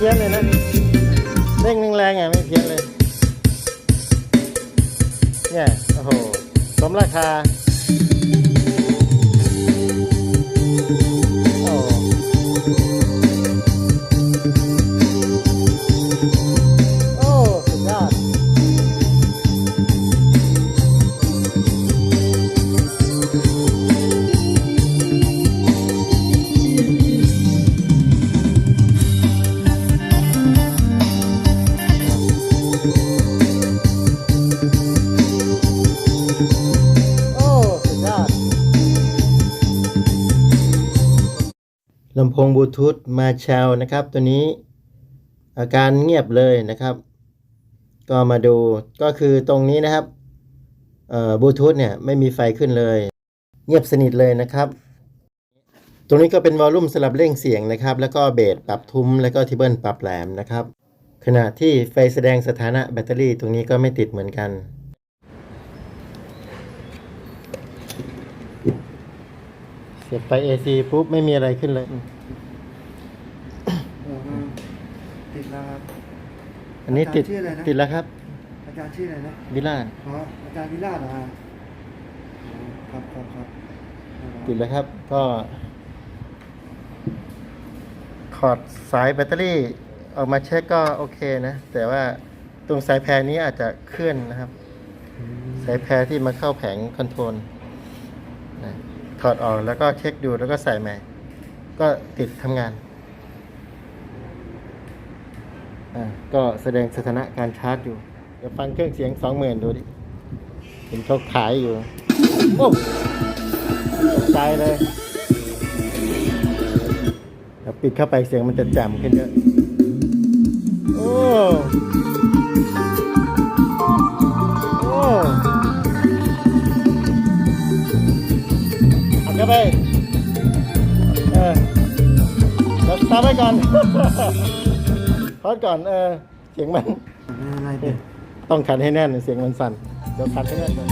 เพี้ยนเลยนะเร่งแรงไงไม่เพี้ยนเลยเนี่ยโอ้โหสมราคา ลำโพงบลูทูธมาเชลนะครับ ตัวนี้อาการเงียบเลยนะครับ ก็มาดูก็คือตรงนี้นะครับบลูทูธเนี่ยไม่มีไฟขึ้นเลย เงียบสนิทเลยนะครับ ตรงนี้ก็เป็นวอลลุ่มสลับเร่งเสียงนะครับ แล้วก็เบสปรับทุ้มแล้วก็ทิเบิลปรับแหลมนะครับ ขณะที่ไฟแสดงสถานะแบตเตอรี่ตรงนี้ก็ไม่ติดเหมือนกัน เสียบไป AC ปุ๊บไม่มีอะไรขึ้นเลยติดแล้วครับ อันนี้ติดอาจารย์ชื่ออะไรนะ ติดแล้วครับอาจารย์ชื่ออะไรนะวิลล่าเพราะอาจารย์วิลาศเหรอฮะอ๋อครับครับครับติดแล้วครับ ก็ถอดสายแบตเตอรี่ออกมาเช็คก็โอเคนะ แต่ว่าตรงสายแพรนี้อาจจะเคลื่อนนะครับ สายแพรที่มาเข้าแผงคอนโทรลนะ ถอดออกแล้วก็เช็คดูแล้วก็ใส่ใหม่ ก็ติดทำงานอ่าก็แสดงสถานะการชาร์จอยู่ เดี๋ยวฟังเครื่องเสียงสองหมื่นดูดิเห็นเขาขายอยู่ โอ้ตกใจเลยเดี๋ยวปิดเข้าไปเสียงมันจะแจ่มขึ้นเยอะ โอ้ เอาเข้าไป เออเดี๋ยวตามไว้ก่อนพอดก่อน เออ เสียงมันอะไรเนี่ยต้องขันให้แน่น เสียงมันสั่น เดี๋ยวขันให้แน่นก่อน